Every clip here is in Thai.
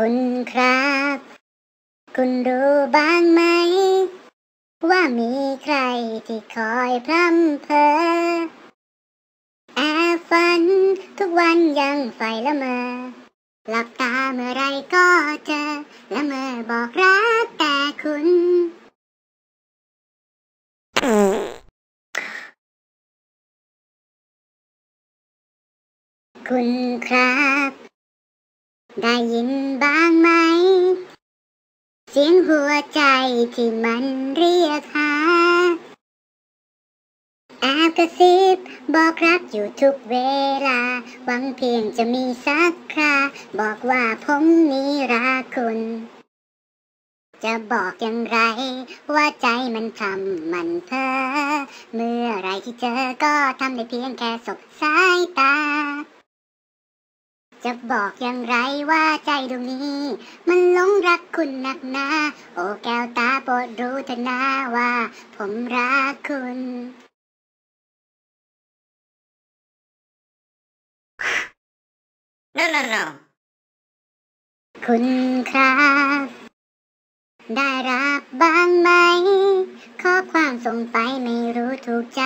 คุณครับ คุณรู้บ้างไหม ว่ามีใครที่คอยพร่ำเพอแอบฝันทุกวันยังใฝ่ละเมอ หลับตาเมื่อไรก็เจอละเมอบอกรักแต่คุณคุณครับ ได้ยินบ้างไหม เสียงหัวใจที่มันเรียกหาแอบกระซิบบอกรักอยู่ทุกเวลา หวังเพียงจะมีสักครา บอกว่าผมนี้รักคุณ จะบอกอย่างไร ว่าใจมันทำมันเพ้อเมื่อไรที่เจอก็ทำได้เพียงแค่สบสายตา จะบอกอย่างไรว่าใจดวงนี้ มันหลงรักคุณหนักหนา โอ้แก้วตาโปรดรู้เถอะนะว่า ผมรักคุณ No, no, no. คุณครับ ได้รับบ้างไหม ข้อความส่งไปไม่รู้ถูกใจ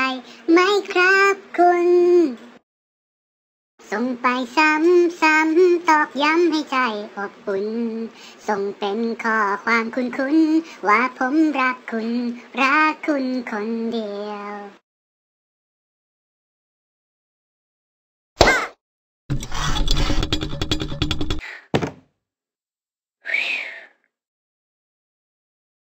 ไหมครับคุณ ส่งไปซ้ำๆต อกย้ำให้ใจอบอุ่น ส่งเป็นข้อความคุ้นๆว่าผมรักคุณ รักคุณคนเดียว